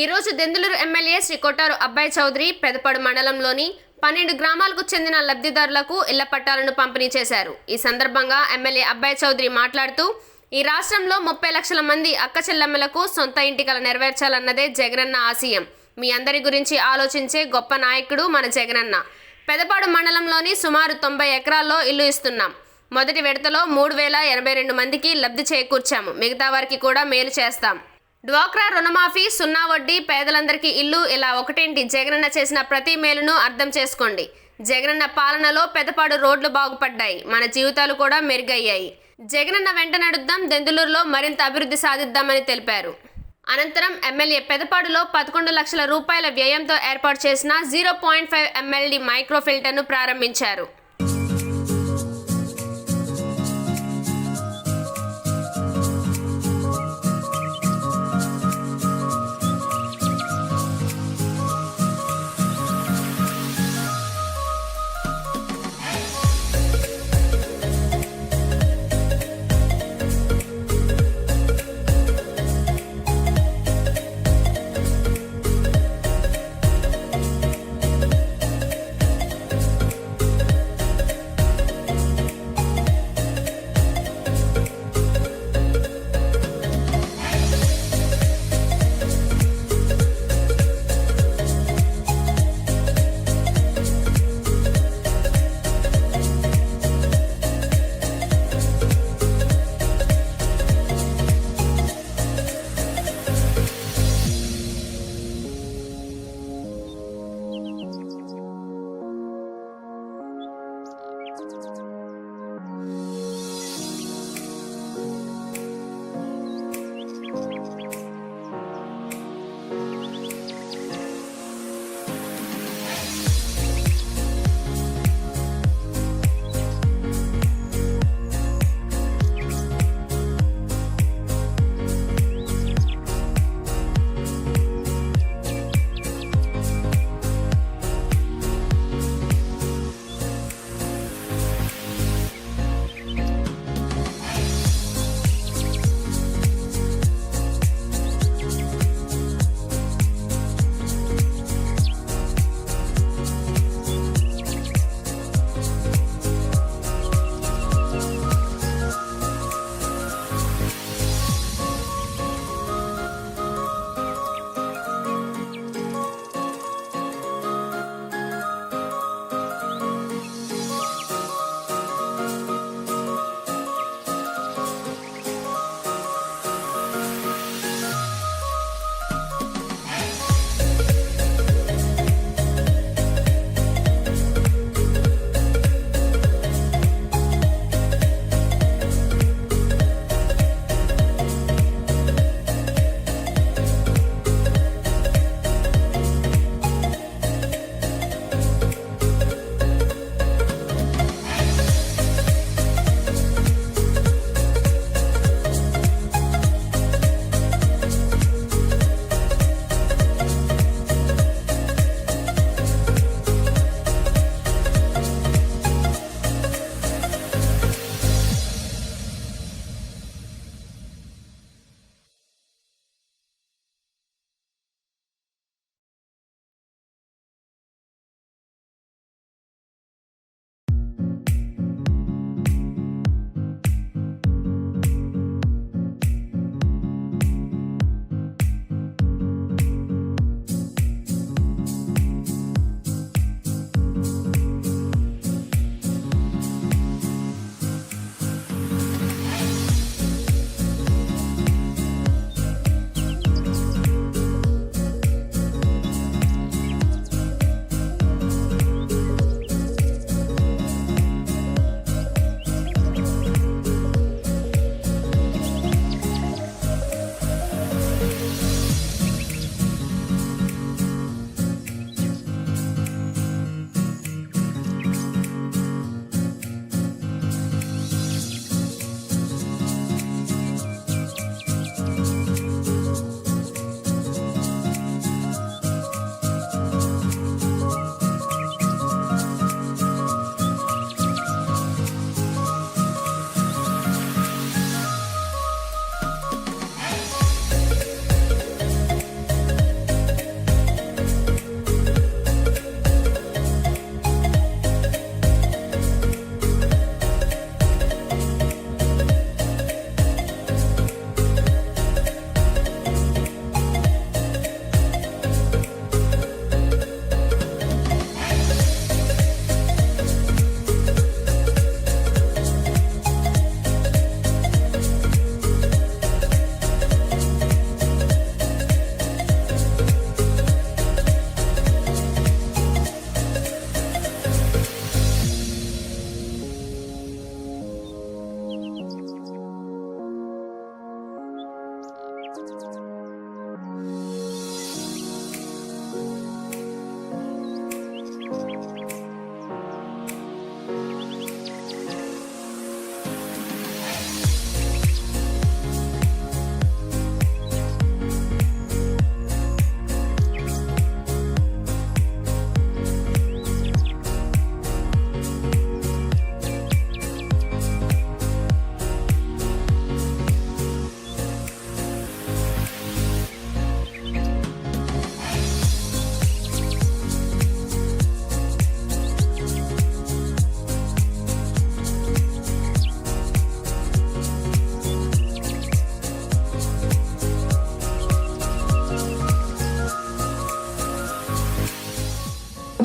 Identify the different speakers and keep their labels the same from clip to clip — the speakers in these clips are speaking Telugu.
Speaker 1: ఈరోజు దెందులూరు ఎమ్మెల్యే శ్రీ కొట్టారు అబ్బాయి చౌదరి పెదపాడు మండలంలోని పన్నెండు గ్రామాలకు చెందిన లబ్ధిదారులకు ఇళ్ళ పట్టాలను పంపిణీ చేశారు. ఈ సందర్భంగా ఎమ్మెల్యే అబ్బాయి చౌదరి మాట్లాడుతూ ఈ రాష్ట్రంలో ముప్పై లక్షల మంది అక్క చెల్లెమ్మలకు సొంత ఇంటికల నెరవేర్చాలన్నదే జగనన్న ఆశయం. మీ అందరి గురించి ఆలోచించే గొప్ప నాయకుడు మన జగనన్న. పెదపాడు మండలంలోని సుమారు తొంభై ఎకరాల్లో ఇల్లు ఇస్తున్నాం. మొదటి విడతలో మూడు వేల ఎనభై రెండు మందికి లబ్ధి చేకూర్చాము. మిగతా వారికి కూడా మేలు చేస్తాం. డ్వాక్రా రుణమాఫీ సున్నా వడ్డీ పేదలందరికీ ఇల్లు ఇలా ఒకటేంటి? జగనన్న చేసిన ప్రతి మేలును అర్థం చేసుకోండి. జగనన్న పాలనలో పెదపాడు రోడ్లు బాగుపడ్డాయి. మన జీవితాలు కూడా మెరుగయ్యాయి. జగనన్న వెంట నడుద్దాం దెందులూరులో మరింత అభివృద్ధి సాధిద్దామని తెలిపారు. అనంతరం ఎమ్మెల్యే పెదపాడులో పదకొండు లక్షల రూపాయల వ్యయంతో ఏర్పాటు చేసిన zero point five MLD micro ఫిల్టర్ను ప్రారంభించారు.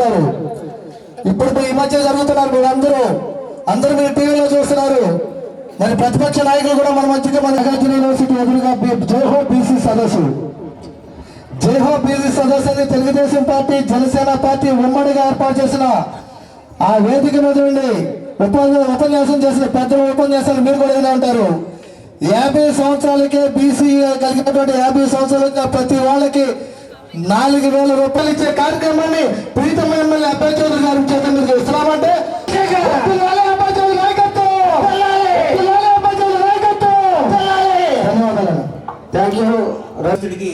Speaker 2: ఉంటారు. ఇప్పుడు ఈ మధ్య జరుగుతున్నారు మీరు అందరూ అందరూ మీరు టీవీలో చూస్తున్నారు. మరి ప్రతిపక్ష నాయకులు కూడా మన మధ్యకి మన నాగార్జున యూనివర్సిటీ ఎదురుగా బి- జైహో బీసీ సదస్సు. జైహో బీసీ సదస్సుని తెలుగుదేశం పార్టీ జనసేన పార్టీ ఉమ్మడిగా ఏర్పాటు చేసిన ఆ వేదిక మీద ఉండి ఉపన్యాసం చేసిన పెద్ద ఉపన్యాసాలు మీరు కూడా ఏదైనా ఉంటారు. యాభై సంవత్సరాలకే బీసీ కలిగినటువంటి యాభై సంవత్సరాలకి ప్రతి వాళ్ళకి నాలుగు వేల రూపాయలు ఇచ్చే కార్యక్రమాన్ని ప్రీతం ఎమ్మెల్యే అబ్బాయి చౌదరి గారి చేత మీరు ఇస్తున్నామంటే యూ
Speaker 3: రాష్ట్రుడికి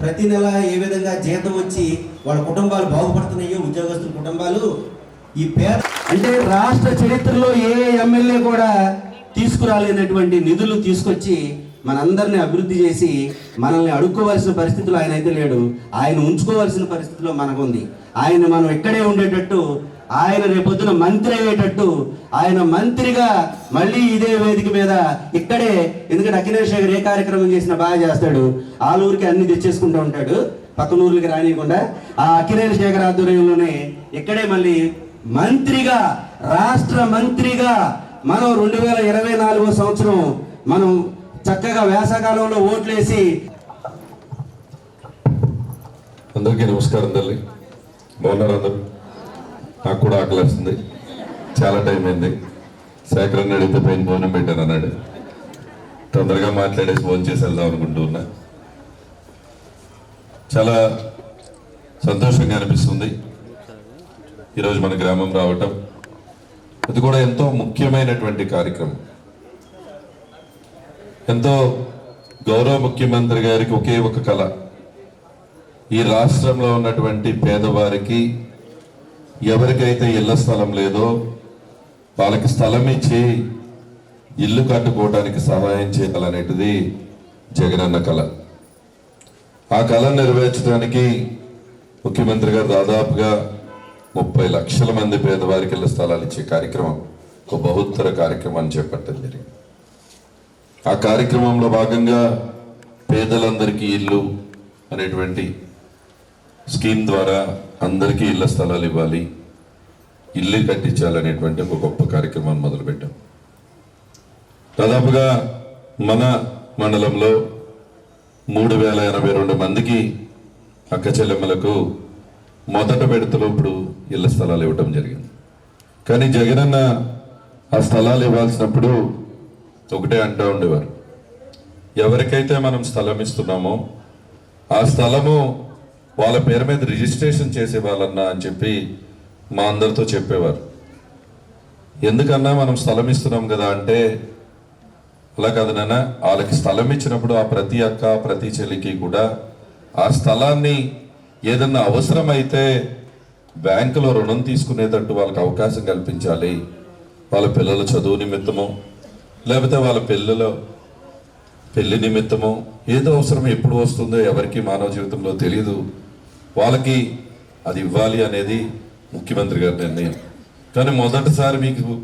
Speaker 3: ప్రతి నెల ఏ విధంగా జీతం వచ్చి వాళ్ళ కుటుంబాలు బాగుపడుతున్నాయో ఉద్యోగస్తుల కుటుంబాలు ఈ పేద అంటే రాష్ట్ర చరిత్రలో ఏ ఎమ్మెల్యే కూడా తీసుకురాలేనటువంటి నిధులు తీసుకొచ్చి మనందరినీ అభివృద్ధి చేసి మనల్ని అడుక్కోవలసిన పరిస్థితిలో ఆయన అయితే లేడు. ఆయన ఉంచుకోవాల్సిన పరిస్థితిలో మనకుంది. ఆయన మనం ఇక్కడే ఉండేటట్టు ఆయన రేపొద్దున మంత్రి అయ్యేటట్టు ఆయన మంత్రిగా మళ్ళీ ఇదే వేదిక మీద ఇక్కడే ఎందుకంటే అఖిలేష్ గారు ఏ కార్యక్రమం చేసినా బాగా చేస్తాడు. ఆలూరికి అన్ని తెచ్చేసుకుంటూ ఉంటాడు. పక్కన ఊర్లకి రానియకుండా. ఆ అఖిలేష్ శేఖర్ ఆధ్వర్యంలోనే ఇక్కడే మళ్ళీ మంత్రిగా రాష్ట్ర మంత్రిగా మనం రెండు వేల ఇరవై నాలుగో సంవత్సరం మనం చక్కగా వేసవకాలంలో ఓట్లేసి.
Speaker 4: అందరికీ నమస్కారం తల్లి. బాగున్నారు అందరు? నాకు కూడా ఆకలిస్తుంది చాలా టైం అయింది. సేకరణ అడిగితే పైన భోజనం పెట్టాను అన్నాడు. తొందరగా మాట్లాడేసి భోజనం చేసి వెళ్దాం అనుకుంటూ ఉన్నా. చాలా సంతోషంగా అనిపిస్తుంది. ఈరోజు మన గ్రామం రావటం. అది కూడా ఎంతో ముఖ్యమైనటువంటి కార్యక్రమం. ఎంతో గౌరవ ముఖ్యమంత్రి గారికి ఒకే ఒక కళ. ఈ రాష్ట్రంలో ఉన్నటువంటి పేదవారికి ఎవరికైతే ఇళ్ళ స్థలం లేదో వాళ్ళకి స్థలం ఇచ్చి ఇల్లు కట్టుకోవడానికి సహాయం చేయాలనేటిది జగనన్న కళ. ఆ కళ నెరవేర్చడానికి ముఖ్యమంత్రి గారు దాదాపుగా ముప్పై లక్షల మంది పేదవారికి ఇళ్ళ స్థలాలు ఇచ్చే కార్యక్రమం ఒక బహుత్తర కార్యక్రమాన్ని చేపట్టడం జరిగింది. ఆ కార్యక్రమంలో భాగంగా పేదలందరికీ ఇల్లు అనేటువంటి స్కీమ్ ద్వారా అందరికీ ఇళ్ళ స్థలాలు ఇవ్వాలి. ఇల్లు కట్టించాలనేటువంటి ఒక గొప్ప కార్యక్రమాన్ని మొదలుపెట్టాం. దాదాపుగా మన మండలంలో మూడు వేల ఎనభై రెండు మందికి అక్క చెల్లెమ్మలకు మొదట పెడతలో ఇప్పుడు ఇళ్ళ స్థలాలు ఇవ్వటం జరిగింది. కానీ జగనన్న ఆ స్థలాలు ఇవ్వాల్సినప్పుడు ఒకటే అంటూ ఉండేవారు. ఎవరికైతే మనం స్థలం ఇస్తున్నామో ఆ స్థలము వాళ్ళ పేరు మీద రిజిస్ట్రేషన్ చేసే వాళ్ళన్నా అని చెప్పి మా అందరితో చెప్పేవారు. ఎందుకన్నా మనం స్థలం ఇస్తున్నాం కదా అంటే అలా కాదు వాళ్ళకి స్థలం ఇచ్చినప్పుడు ఆ ప్రతి అక్క ప్రతి చెల్లికి కూడా ఆ స్థలాన్ని ఏదన్నా అవసరమైతే బ్యాంకులో రుణం తీసుకునేటట్టు వాళ్ళకి అవకాశం కల్పించాలి. వాళ్ళ పిల్లల చదువు నిమిత్తము లేకపోతే వాళ్ళ పెళ్ళిలో పెళ్ళి నిమిత్తమో ఏదో అవసరం ఎప్పుడు వస్తుందో ఎవరికి మానవ జీవితంలో తెలియదు వాళ్ళకి అది ఇవ్వాలి అనేది ముఖ్యమంత్రి గారి నిర్ణయం. కానీ మొదటిసారి మీకు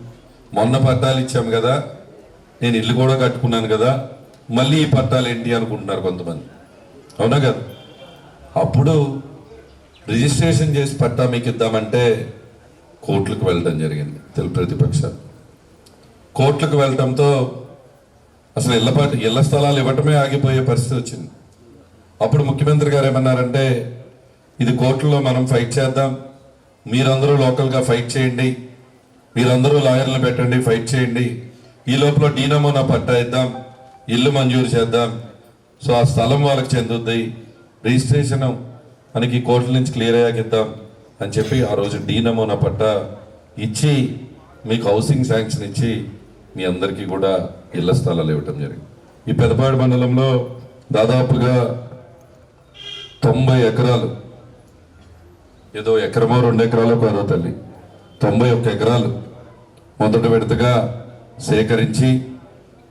Speaker 4: మొన్న పట్టాలు ఇచ్చాము కదా నేను ఇల్లు కూడా కట్టుకున్నాను కదా మళ్ళీ ఈ పట్టాలు ఏంటి అనుకుంటున్నారు కొంతమంది. అవునా కదా? అప్పుడు రిజిస్ట్రేషన్ చేసి పట్టా మీకు ఇద్దామంటే కోర్టులకు వెళ్ళడం జరిగింది తెలుగు ప్రతిపక్షాలు. కోర్టులకు వెళ్ళటంతో అసలు ఇళ్ళ ఇళ్ళ స్థలాలు ఇవ్వటమే ఆగిపోయే పరిస్థితి వచ్చింది. అప్పుడు ముఖ్యమంత్రి గారు ఏమన్నారంటే ఇది కోర్టులో మనం ఫైట్ చేద్దాం మీరందరూ లోకల్గా ఫైట్ చేయండి మీరందరూ లాయర్లను పెట్టండి ఫైట్ చేయండి ఈ లోపల డీనమోనా పట్టా ఇద్దాం ఇల్లు మంజూరు చేద్దాం సో ఆ స్థలం వాళ్ళకి చెందుద్ది రిజిస్ట్రేషన్ మనకి కోర్టుల నుంచి క్లియర్ అయ్యాక ఇద్దాం అని చెప్పి ఆ రోజు డీనమోనా పట్టా ఇచ్చి మీకు హౌసింగ్ శాంక్షన్ ఇచ్చి మీ అందరికీ కూడా ఇళ్ళ స్థలాలు ఇవ్వటం జరిగింది. ఈ పెదపాడు మండలంలో దాదాపుగా తొంభై ఎకరాలు ఏదో ఎకరమో రెండు ఎకరాలు కాదో తల్లి తొంభై ఒక్క ఎకరాలు మొదటి విడతగా సేకరించి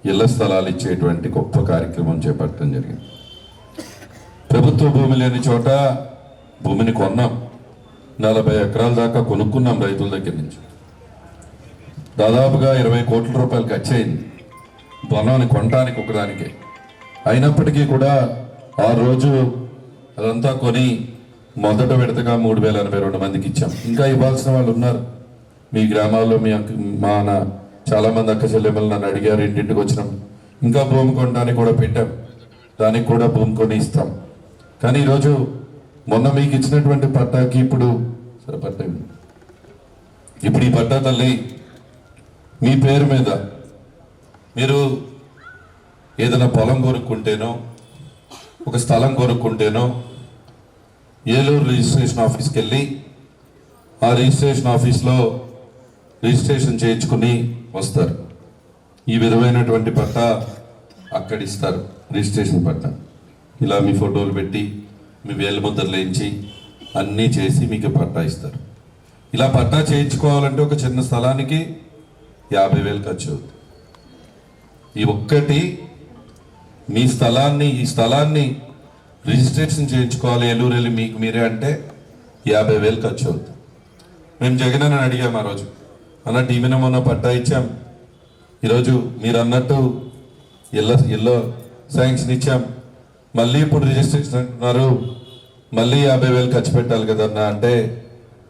Speaker 4: ఇళ్ళ స్థలాలు ఇచ్చేటువంటి గొప్ప కార్యక్రమం చేపట్టడం జరిగింది. ప్రభుత్వ భూమి లేని చోట భూమిని కొన్నాం. నలభై ఎకరాల దాకా కొనుక్కున్నాం రైతుల దగ్గర నుంచి. దాదాపుగా ఇరవై కోట్ల రూపాయలు ఖర్చు అయింది పొలాన్ని కొనడానికి ఒకదానికి. అయినప్పటికీ కూడా ఆ రోజు అదంతా కొని మొదట విడతగా మూడు వేల ఎనభై రెండు మందికి ఇచ్చాం. ఇంకా ఇవ్వాల్సిన వాళ్ళు ఉన్నారు. మీ గ్రామాల్లో మీ అక్క మా నా చాలామంది అక్క చెల్లెమ్మలు నన్ను అడిగారు ఇంటింటికి వచ్చినాం. ఇంకా భూమి కొనడానికి కూడా పెట్టాం. దానికి కూడా భూమి కొని ఇస్తాం. కానీ ఈరోజు మొన్న మీకు ఇచ్చినటువంటి పట్టాకి ఇప్పుడు సరే పట్టా ఇప్పుడు ఈ పట్టా తల్లి మీ పేరు మీద మీరు ఏదైనా పొలం కొనుక్కుంటేనో ఒక స్థలం కొనుక్కుంటేనో ఏలూరు రిజిస్ట్రేషన్ ఆఫీస్కి వెళ్ళి ఆ రిజిస్ట్రేషన్ ఆఫీస్లో రిజిస్ట్రేషన్ చేయించుకుని వస్తారు. ఈ విధమైనటువంటి పట్ట అక్కడ ఇస్తారు రిజిస్ట్రేషన్ పట్ట. ఇలా మీ ఫోటోలు పెట్టి మీ వేలు ముద్రలు వేయించి అన్నీ చేసి మీకు పట్టా ఇస్తారు. ఇలా పట్టా చేయించుకోవాలంటే ఒక చిన్న స్థలానికి యాభై వేలు ఖర్చు అవుతుంది ఈ ఒక్కటి మీ స్థలాన్ని ఈ స్థలాన్ని రిజిస్ట్రేషన్ చేయించుకోవాలి ఏలూరు వెళ్ళి మీకు మీరే అంటే యాభై వేలు ఖర్చు అవుతుంది మేము జగన్ అని అడిగాం ఆ రోజు. అన్న టీవీన మొన్న పట్టా ఇచ్చాం. ఈరోజు మీరు అన్నట్టు ఇళ్ళ ఇల్లు శాంక్షన్ ఇచ్చాం. మళ్ళీ ఇప్పుడు రిజిస్ట్రేషన్ అంటున్నారు. మళ్ళీ యాభై వేలు ఖర్చు పెట్టాలి కదన్నా అంటే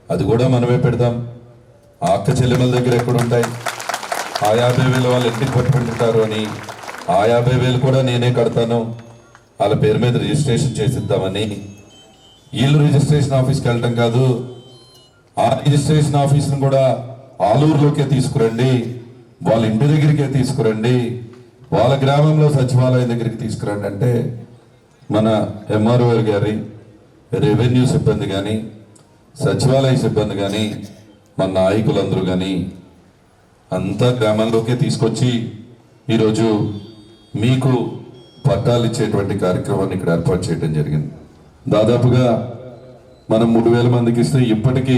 Speaker 4: అది కూడా మనమే పెడదాం ఆ అక్క చెల్లెమల దగ్గర ఎక్కడ ఉంటాయి ఆ యాభై వేలు వాళ్ళు ఎందుకు పట్టుకుంటుంటారు అని? ఆ యాభై వేలు కూడా నేనే కడతాను. వాళ్ళ పేరు మీద రిజిస్ట్రేషన్ చేసిద్దామని. వీళ్ళు రిజిస్ట్రేషన్ ఆఫీస్కి వెళ్ళటం కాదు. ఆ రిజిస్ట్రేషన్ ఆఫీస్ని కూడా ఆలూరులోకే తీసుకురండి. వాళ్ళ ఇంటి దగ్గరికే తీసుకురండి. వాళ్ళ గ్రామంలో సచివాలయం దగ్గరికి తీసుకురండి అంటే మన ఎంఆర్ఓ గారి రెవెన్యూ సిబ్బంది కానీ సచివాలయ సిబ్బంది కానీ మన నాయకులందరూ కానీ అంతా గ్రామంలోకి తీసుకొచ్చి ఈరోజు మీకు పట్టాలు ఇచ్చేటువంటి కార్యక్రమాన్ని ఇక్కడ ఏర్పాటు చేయడం జరిగింది. దాదాపుగా మనం మూడు వేల మందికి ఇస్తే ఇప్పటికీ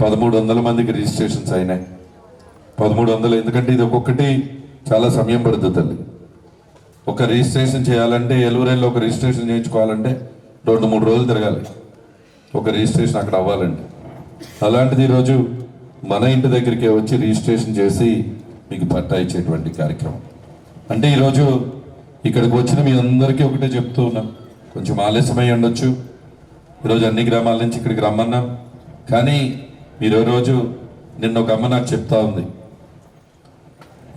Speaker 4: పదమూడు వందల మందికి రిజిస్ట్రేషన్స్ అయినాయి. పదమూడు వందలు ఎందుకంటే ఇది ఒక్కొక్కటి చాలా సమయం పడుతుంది తల్లి. ఒక రిజిస్ట్రేషన్ చేయాలంటే ఎలుగురేళ్ళు ఒక రిజిస్ట్రేషన్ చేయించుకోవాలంటే రెండు మూడు రోజులు తిరగాలి. ఒక రిజిస్ట్రేషన్ అక్కడ అవ్వాలండి అలాంటిది ఈరోజు మన ఇంటి దగ్గరికే వచ్చి రిజిస్ట్రేషన్ చేసి మీకు పట్టా ఇచ్చేటువంటి కార్యక్రమం. అంటే ఈరోజు ఇక్కడికి వచ్చిన మీ అందరికీ ఒకటే చెప్తూ ఉన్నాం. కొంచెం ఆలస్యమై ఉండొచ్చు. ఈరోజు అన్ని గ్రామాల నుంచి ఇక్కడికి రమ్మన్నాం. కానీ మీరు ఈ రోజు నిన్న ఒక అమ్మ నాకు చెప్తా ఉంది.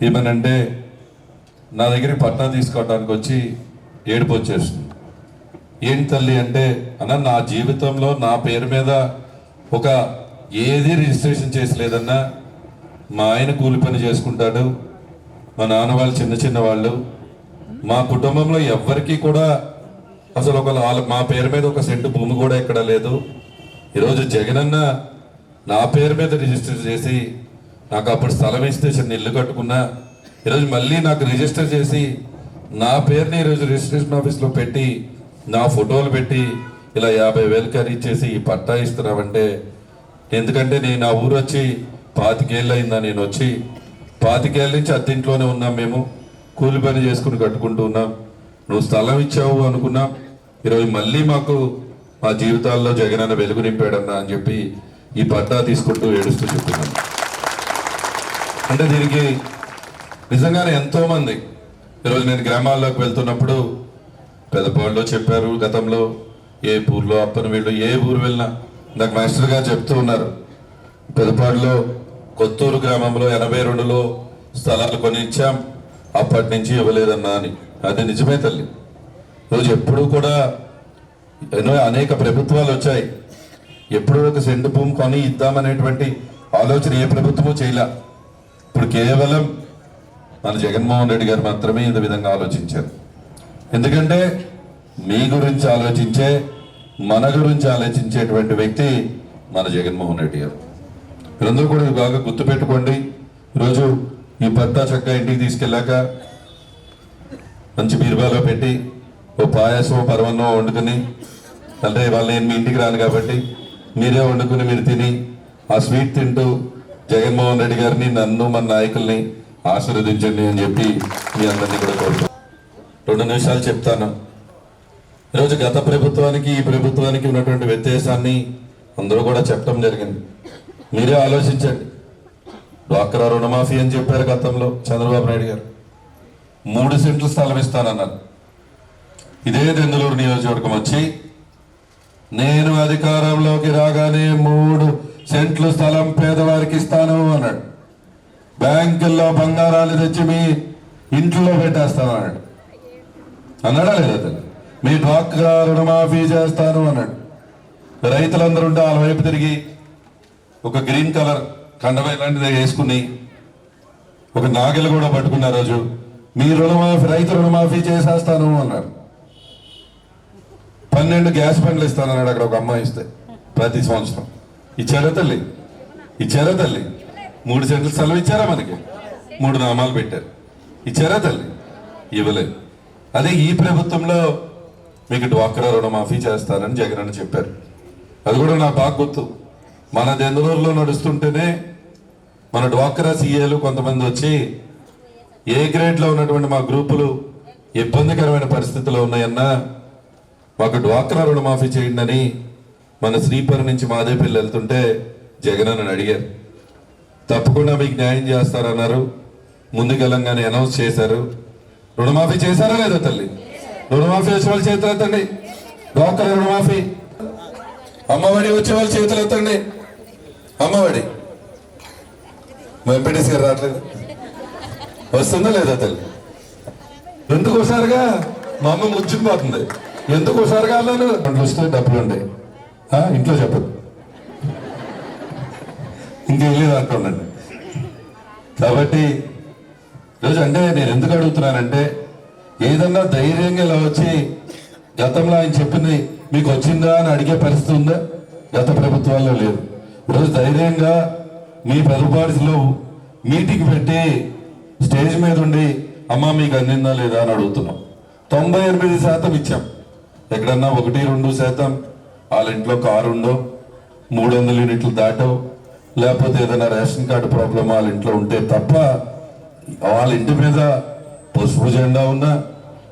Speaker 4: ఏమనంటే నా దగ్గరికి పట్టా తీసుకోవడానికి వచ్చి ఏడుపు వచ్చేస్తుంది. ఏంటి తల్లి అంటే అన్న నా జీవితంలో నా పేరు మీద ఒక ఏది రిజిస్ట్రేషన్ చేసలేదన్నా మా ఆయన కూలి పని చేసుకుంటాడు మా నాన్న వాళ్ళు చిన్న చిన్న వాళ్ళు. మా కుటుంబంలో ఎవ్వరికీ కూడా అసలు ఒక వాళ్ళ- మా పేరు మీద ఒక సెంటు భూమి కూడా ఎక్కడ లేదు. ఈరోజు జగనన్న నా పేరు మీద రిజిస్టర్ చేసి నాకు అప్పుడు స్థలం ఇస్తే చిన్న ఇల్లు కట్టుకున్నా ఈరోజు మళ్ళీ నాకు రిజిస్టర్ చేసి నా పేరుని ఈరోజు రిజిస్ట్రేషన్ ఆఫీస్లో పెట్టి నా ఫోటోలు పెట్టి ఇలా యాభై వేలు ఖరీదు చేసి ఈ పట్టా ఇస్తున్నామంటే ఎందుకంటే నేను ఆ ఊరు వచ్చి పాతికేళ్ళు అయిందా నేను వచ్చి. పాతికేళ్ళ నుంచి అత్తింట్లోనే ఉన్నాం మేము. కూలి పని చేసుకుని కట్టుకుంటూ ఉన్నాం. నువ్వు స్థలం ఇచ్చావు అనుకున్నాం ఈరోజు మళ్ళీ మాకు మా జీవితాల్లో జగనన్న వెలుగు నింపాడన్నా అని చెప్పి ఈ పట్టా తీసుకుంటూ ఏడుస్తూ చెప్తున్నాను. అంటే దీనికి నిజంగానే ఎంతోమంది ఈరోజు నేను గ్రామాల్లోకి వెళ్తున్నప్పుడు పెద్దపాళ్ళు చెప్పారు గతంలో ఏ ఊర్లో అప్పని వీళ్ళు ఏ ఊరు వెళ్ళినా నాకు మాస్టర్ గారు చెప్తూ ఉన్నారు. పెదపాడులో కొత్తూరు గ్రామంలో ఎనభై రెండులో స్థలాలు కొని ఇచ్చాం అప్పటి నుంచి ఇవ్వలేదన్నా అని. అది నిజమే తల్లి. రోజు ఎప్పుడూ కూడా ఎన్నో అనేక ప్రభుత్వాలు వచ్చాయి. ఎప్పుడూ ఒక సెంటు భూమి కొని ఇద్దామనేటువంటి ఆలోచన ఏ ప్రభుత్వము చేయలే. ఇప్పుడు కేవలం మన జగన్మోహన్ రెడ్డి గారు మాత్రమే ఈ విధంగా ఆలోచించారు. ఎందుకంటే మీ గురించి ఆలోచించే మన గురించి ఆలోచించేటువంటి వ్యక్తి మన జగన్మోహన్ రెడ్డి గారు. మీరందరూ కూడా ఇది బాగా గుర్తుపెట్టుకోండి. ఈరోజు ఈ పత్తా చక్క ఇంటికి తీసుకెళ్ళాక మంచి బీరుబాలో పెట్టి ఓ పాయసం పరవన్నో వండుకుని అంటే వాళ్ళు నేను మీ ఇంటికి రాను కాబట్టి మీరే వండుకుని మీరు తిని ఆ స్వీట్ తింటూ జగన్మోహన్ రెడ్డి గారిని నన్ను మన నాయకుల్ని ఆశీర్వదించండి అని చెప్పి మీ అందరినీ కూడా కోరుతాను రెండు నిమిషాలు చెప్తాను. ఈరోజు గత ప్రభుత్వానికి ఈ ప్రభుత్వానికి ఉన్నటువంటి వ్యత్యాసాన్ని అందరూ కూడా చెప్పడం జరిగింది. మీరే ఆలోచించండి. డ్వాక్రా రుణమాఫీ అని చెప్పారు గతంలో చంద్రబాబు నాయుడు గారు. మూడు సెంట్లు స్థలం ఇస్తానన్నారు. ఇదే దెందులూరు నియోజకవర్గం వచ్చి నేను అధికారంలోకి రాగానే మూడు సెంట్లు స్థలం పేదవారికి ఇస్తాను అన్నాడు. బ్యాంకుల్లో బంగారాలు తెచ్చి మీ ఇంట్లో పెట్టేస్తాను అన్నాడు. అన్నాడా లేదా మీ డ్వాక్రా రుణమాఫీ చేస్తాను అన్నాడు. రైతులందరూ ఉంటే వాళ్ళ వైపు తిరిగి ఒక గ్రీన్ కలర్ కండవై లాంటిది వేసుకుని ఒక నాగలి కూడా పట్టుకున్న రోజు మీ రుణమాఫీ రైతు రుణమాఫీ చేసేస్తాను అన్నారు. పన్నెండు గ్యాస్ బండ్లు ఇస్తానన్నాడు అక్కడ ఒక అమ్మాయి ఇస్తే ప్రతి సంవత్సరం. ఇచ్చారా తల్లి? ఇచ్చారా తల్లి? మూడు సెంట్లు సెలవు ఇచ్చారా మనకి? మూడు నామాలు పెట్టారు. ఇచ్చారా తల్లి? ఇవ్వలేదు. అదే ఈ ప్రభుత్వంలో మీకు డ్వాక్రా రుణమాఫీ చేస్తానని జగన్ అని చెప్పారు. అది కూడా నాకు బాగా గుర్తు. మన దెందులూరులో నడుస్తుంటేనే మన డ్వాక్రా సీఏలు కొంతమంది వచ్చి ఏ గ్రేడ్లో ఉన్నటువంటి మా గ్రూపులు ఇబ్బందికరమైన పరిస్థితుల్లో ఉన్నాయన్నా మాకు డ్వాక్రా రుణమాఫీ చేయండి అని మన శ్రీపరి నుంచి మాదేపల్లి వెళ్తుంటే జగన్ అని అడిగారు. తప్పకుండా మీకు న్యాయం చేస్తారన్నారు. ముందుకెళ్ళంగానే అనౌన్స్ చేశారు. రుణమాఫీ చేశారా లేదా తల్లి? రుణమాఫీ వచ్చే వాళ్ళ చేతులు ఎత్తండి. డోకర్ రుణమాఫీ. అమ్మఒడి వచ్చే వాళ్ళ చేతులు ఎత్తండి. అమ్మఒడి. మా ఎంపీటీసీ గారు రావట్లేదు. వస్తుందా లేదా తల్లి? ఎందుకు మా అమ్మ ముచ్చుకుపోతుంది ఎందుకు ఒకసారిగా అన్నాను? రెండు వస్తే డబ్బులు ఉంటాయి ఆ, ఇంట్లో చెప్పదు. ఇంకేం వెళ్ళేది అంటుండండి. కాబట్టి ఈరోజు అంటే నేను ఎందుకు అడుగుతున్నానంటే ఏదన్నా ధైర్యంగా ఇలా వచ్చి గతంలో ఆయన చెప్పింది మీకు వచ్చిందా అని అడిగే పరిస్థితి ఉందా? గత ప్రభుత్వాల్లో లేదు. ఈరోజు ధైర్యంగా మీ పెద్దపాటిలో మీటింగ్ పెట్టి స్టేజ్ మీద ఉండి అమ్మ మీకు అందిందా లేదా? అని అడుగుతున్నాం. తొంభై ఎనిమిది శాతం ఇచ్చాం. ఎక్కడన్నా ఒకటి రెండు శాతం. వాళ్ళ ఇంట్లో కారు ఉండవు మూడు వందల యూనిట్లు దాటవు. లేకపోతే ఏదైనా రేషన్ కార్డు ప్రాబ్లం వాళ్ళ ఇంట్లో ఉంటే తప్ప వాళ్ళ ఇంటి మీద పసుపు జెండా ఉన్నా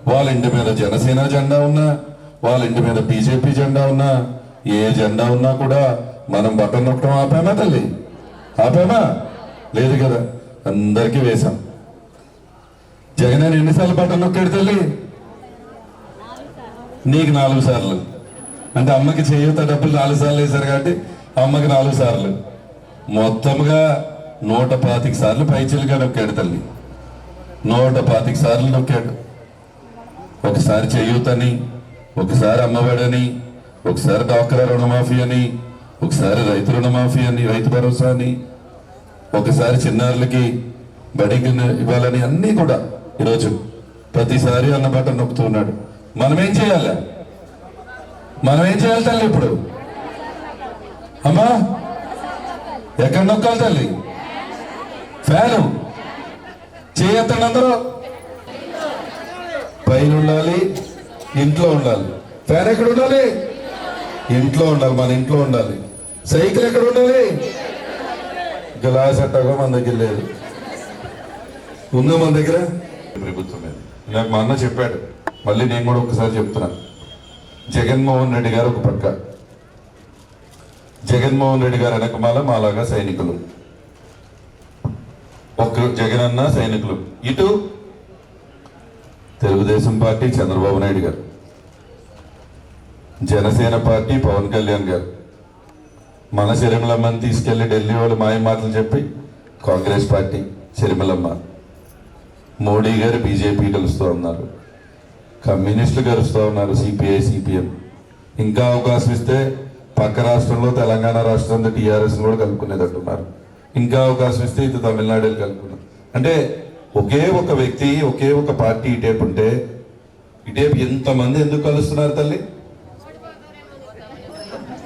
Speaker 4: వాళ్ళ ఇంటి మీద జనసేన జెండా ఉన్నా వాళ్ళ ఇంటి మీద బీజేపీ జెండా ఉన్నా ఏ జెండా ఉన్నా కూడా మనం బటన్ నొక్కడం ఆపామా తల్లి? ఆపామా? లేదు కదా అందరికీ వేశాం. జగన్ అని ఎన్నిసార్లు బటన్ నొక్కాడు తల్లి? నీకు నాలుగు సార్లు. అంటే అమ్మకి చేయూత డబ్బులు నాలుగు సార్లు వేశారు కాబట్టి అమ్మకి నాలుగు సార్లు. మొత్తముగా నూట పాతిక సార్లు పైచీలుగా నొక్కాడు తల్లి. నూట పాతిక సార్లు నొక్కాడు. ఒకసారి చేయూతని ఒకసారి అమ్మఒడని ఒకసారి డాక్రా రుణమాఫీ అని ఒకసారి రైతు రుణమాఫీ అని రైతు భరోసా అని ఒకసారి చిన్నారులకి బడికి ఇవ్వాలని అన్నీ కూడా ఈరోజు ప్రతిసారి అన్న బట్ట నొక్కుతూ ఉన్నాడు. మనం ఏం చేయాలి? మనం ఏం చేయాలి తల్లి ఇప్పుడు? అమ్మా ఎక్కడ నొక్కాలి తల్లి? ఫ్యాను? చేయొద్దండి అందరూ పైన ఉండాలి ఇంట్లో ఉండాలి. ఫ్యాన్ ఎక్కడ ఉండాలి? ఇంట్లో ఉండాలి మన ఇంట్లో ఉండాలి. సైకిల్ ఎక్కడ ఉండాలి? గ్లాస్ అట్టగా మన దగ్గర లేదు. ఉందా మన దగ్గర? ప్రభుత్వం మీద. నాకు మా అన్న చెప్పాడు. మళ్ళీ నేను కూడా ఒకసారి చెప్తున్నా. జగన్మోహన్ రెడ్డి గారు ఒక పక్క జగన్మోహన్ రెడ్డి గారు వెనకమాల మాలాగా సైనికులు. ఒక జగనన్న సైనికులు. ఇటు తెలుగుదేశం పార్టీ చంద్రబాబు నాయుడు గారు జనసేన పార్టీ పవన్ కళ్యాణ్ గారు. మన శరిమలమ్మని తీసుకెళ్ళి ఢిల్లీ వాళ్ళు మాయ మాటలు చెప్పి కాంగ్రెస్ పార్టీ చిరుమలమ్మ మోడీ గారు బీజేపీ కలుస్తూ ఉన్నారు. కమ్యూనిస్టులు కలుస్తూ ఉన్నారు సిపిఐ సిపిఎం. ఇంకా అవకాశం ఇస్తే పక్క రాష్ట్రంలో తెలంగాణ రాష్ట్రంలో టీఆర్ఎస్ కూడా కలుపుకునేటట్టున్నారు. ఇంకా అవకాశం ఇస్తే ఇది తమిళనాడులో కలుపుకున్నారు అంటే ఒకే ఒక వ్యక్తి ఒకే ఒక పార్టీ ఇటేపు ఉంటే ఇటేపు ఎంతమంది ఎందుకు కలుస్తున్నారు తల్లి?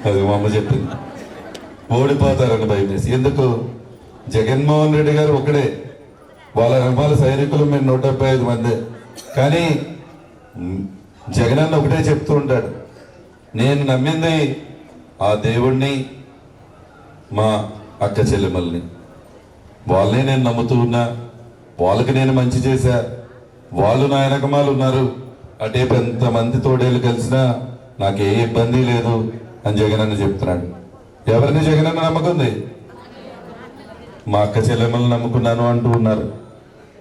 Speaker 4: అది మా అమ్మ చెప్పింది. ఓడిపోతారని భయం వేసి. ఎందుకు? జగన్మోహన్ రెడ్డి గారు ఒకడే. వాళ్ళ రమాల సైనికులు మేము నూట డెబ్బై ఐదు మంది. కానీ జగన్ జగనన్న ఒకటే చెప్తూ ఉంటాడు. నేను నమ్మింది ఆ దేవుణ్ణి మా అక్క చెల్లెమ్మల్ని. వాళ్ళనే నేను నమ్ముతూ ఉన్నా వాళ్ళకి నేను మంచి చేశా. వాళ్ళు నా వెనకమాలు ఉన్నారు అంటే ఎంతమంది తోడేళ్ళు కలిసినా నాకు ఏ ఇబ్బంది లేదు అని జగనన్న చెప్తున్నాడు. ఎవరిని జగనన్న నమ్మకుంది? మా అక్క చెల్లెమ్మల్ని నమ్ముకున్నాను అంటూ ఉన్నారు.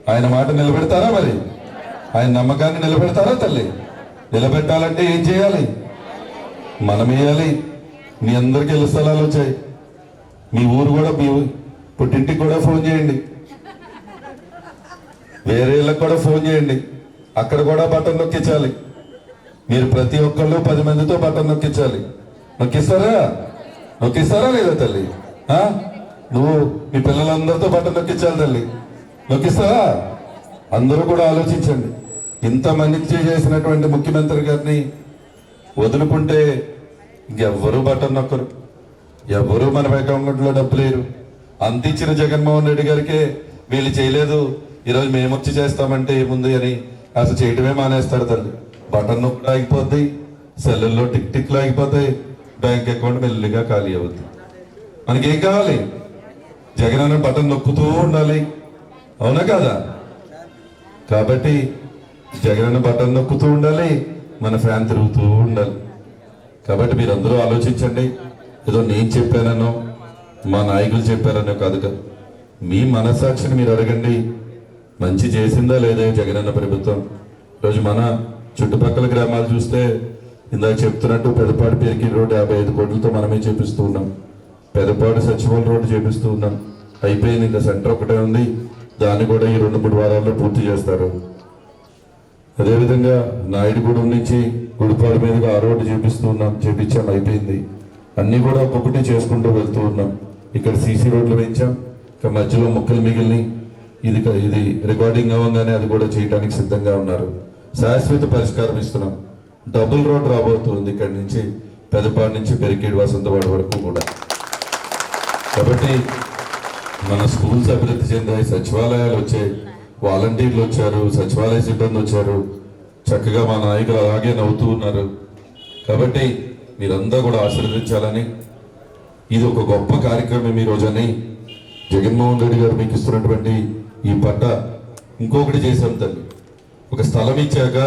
Speaker 4: ఆయన మాట నిలబెడతారా మరి? ఆయన నమ్మకాన్ని నిలబెడతారా తల్లి? నిలబెట్టాలంటే ఏం చేయాలి? మనం వేయాలి మీ అందరికి ఇళ్ళ స్థలాలు వచ్చాయి? మీ ఊరు కూడా మీ పుట్టింటికి కూడా ఫోన్ చేయండి. వేరే ఇళ్ళకి కూడా ఫోన్ చేయండి. అక్కడ కూడా బటన్ నొక్కించాలి. మీరు ప్రతి ఒక్కళ్ళు పది మందితో బటన్ నొక్కించాలి. నొక్కిస్తారా? నొక్కిస్తారా లేదా తల్లి? నువ్వు మీ పిల్లలందరితో బటన్ నొక్కించాలి తల్లి. నొక్కిస్తారా? అందరూ కూడా ఆలోచించండి. ఇంతమందికి చేసినటువంటి ముఖ్యమంత్రి గారిని వదులుకుంటే ఇంకెవ్వరూ బటన్ నొక్కరు. ఎవరు మన అకౌంట్లో డబ్బు లేరు. అంత ఇచ్చిన జగన్మోహన్ రెడ్డి గారికే వీళ్ళు చేయలేదు. ఈరోజు మేము వచ్చి చేస్తామంటే ఏముంది అని అసలు చేయటమే మానేస్తారు తల్లి. బటన్ నొప్పులు ఆగిపోద్ది సెల్లుల్లో టిక్ టిక్లు ఆగిపోతాయి బ్యాంక్ అకౌంట్ మెల్లిగా ఖాళీ అవుద్ది. మనకి ఏం కావాలి? జగన్ అన్న బటన్ నొక్కుతూ ఉండాలి. అవునా కదా? కాబట్టి జగన్ అన్న బటన్ నొక్కుతూ ఉండాలి మన ఫ్యాన్ తిరుగుతూ ఉండాలి. కాబట్టి మీరందరూ ఆలోచించండి. ఏదో నేను చెప్పానో మా నాయకులు చెప్పారనో కాదు కదా. మీ మనస్సాక్షిని మీరు అడగండి. మంచి చేసిందా లేదా జగనన్న ప్రభుత్వం? ఈరోజు మన చుట్టుపక్కల గ్రామాలు చూస్తే ఇందాక చెప్తున్నట్టు పెదపాడు పెరిగి రోడ్డు యాభై ఐదు కోట్లతో మనమే చేపిస్తూ ఉన్నాం. పెదపాడు సచివాలయం రోడ్డు చేపిస్తూ ఉన్నాం. అయిపోయింది ఇంకా సెంటర్ ఒకటే ఉంది. దాన్ని కూడా ఈ రెండు మూడు వారాల్లో పూర్తి చేస్తారు. అదేవిధంగా నాయుడుగూడెం నుంచి గుడిపాడు మీదుగా ఆ రోడ్డు చేపిస్తూ ఉన్నాం. చేపించాం అయిపోయింది. అన్నీ కూడా ఒక్కొక్కటి చేసుకుంటూ వెళ్తూ ఉన్నాం. ఇక్కడ సీసీ రోడ్లు వేయించాం. ఇక్కడ మధ్యలో ముక్కలు మిగిలిని ఇది ఇది రికార్డింగ్ అవ్వగానే అది కూడా చేయడానికి సిద్ధంగా ఉన్నారు. శాశ్వత పరిష్కారం ఇస్తున్నాం. డబుల్ రోడ్ రాబోతుంది ఇక్కడి నుంచి పెదపాడు నుంచి పెరికేడు వసంతవాడ వరకు కూడా. కాబట్టి మన స్కూల్స్ అభివృద్ధి చెందాయి సచివాలయాలు వచ్చాయి. వాలంటీర్లు వచ్చారు సచివాలయ సిబ్బంది వచ్చారు. చక్కగా మా నాయకులు అలాగే నవ్వుతూ ఉన్నారు. కాబట్టి మీరంతా కూడా ఆశీర్వదించాలని. ఇది ఒక గొప్ప కార్యక్రమం ఈ రోజని. జగన్మోహన్ రెడ్డి గారు మీకు ఇస్తున్నటువంటి ఈ పట్ట ఇంకొకటి చేశాం తల్లి. ఒక స్థలం ఇచ్చాక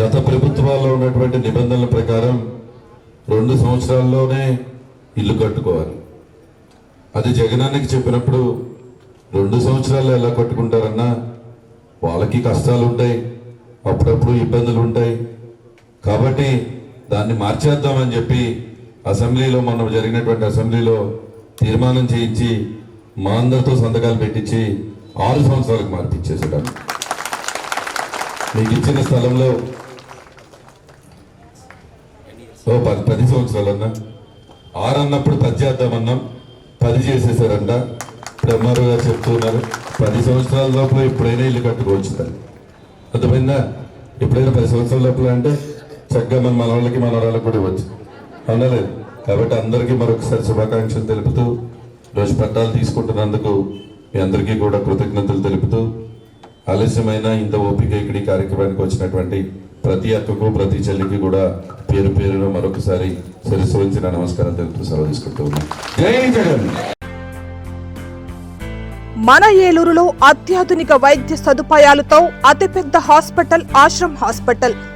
Speaker 4: గత ప్రభుత్వాల్లో ఉన్నటువంటి నిబంధనల ప్రకారం రెండు సంవత్సరాల్లోనే ఇల్లు కట్టుకోవాలి. అది జగనానికి చెప్పినప్పుడు రెండు సంవత్సరాలు ఎలా కట్టుకుంటారన్నా వాళ్ళకి కష్టాలు ఉంటాయి అప్పుడప్పుడు ఇబ్బందులు ఉంటాయి కాబట్టి దాన్ని మార్చేద్దామని చెప్పి అసెంబ్లీలో మనం జరిగినటువంటి అసెంబ్లీలో తీర్మానం చేయించి మా అందరితో సంతకాలు పెట్టించి ఆరు సంవత్సరాలకు మార్పించేసాడు మీకు ఇచ్చిన స్థలంలో ఓ పది పది సంవత్సరాలు అన్నా ఆరు అన్నప్పుడు పది చేద్దామన్నాం పది చేసేసారంట. ఇప్పుడు ఎంఆర్ఓ గారు చెప్తున్నారు పది సంవత్సరాల లోపల ఎప్పుడైనా ఇల్లు కట్టుకోవచ్చు అర్థమైందా? ఎప్పుడైనా పది సంవత్సరాల లోపల అంటే చక్కగా మన మనవాళ్ళకి మనవరాళ్ళకి కూడా ఇవ్వచ్చు. అనలేదు కాబట్టి అందరికీ మరొకసారి శుభాకాంక్షలు తెలుపుతూ రోజు పట్టాలు తీసుకుంటున్నందుకు మీ అందరికీ కూడా కృతజ్ఞతలు తెలుపుతూ ఆలస్యమైన ఇంత ఓపిక ఇక్కడ కార్యక్రమానికి వచ్చినటువంటి ప్రతి అక్కకు ప్రతి చెల్లికి కూడా పేరు పేరున మరొకసారి శిరస్సు వంచిన నమస్కారం తెలుపుతూ సెలవు తీసుకుంటూ ఉన్నాను. జై జగన్!
Speaker 5: మన ఏలూరులో అత్యాధునిక వైద్య సదుపాయాలతో అతిపెద్ద హాస్పిటల్ ఆశ్రమ్ హాస్పిటల్.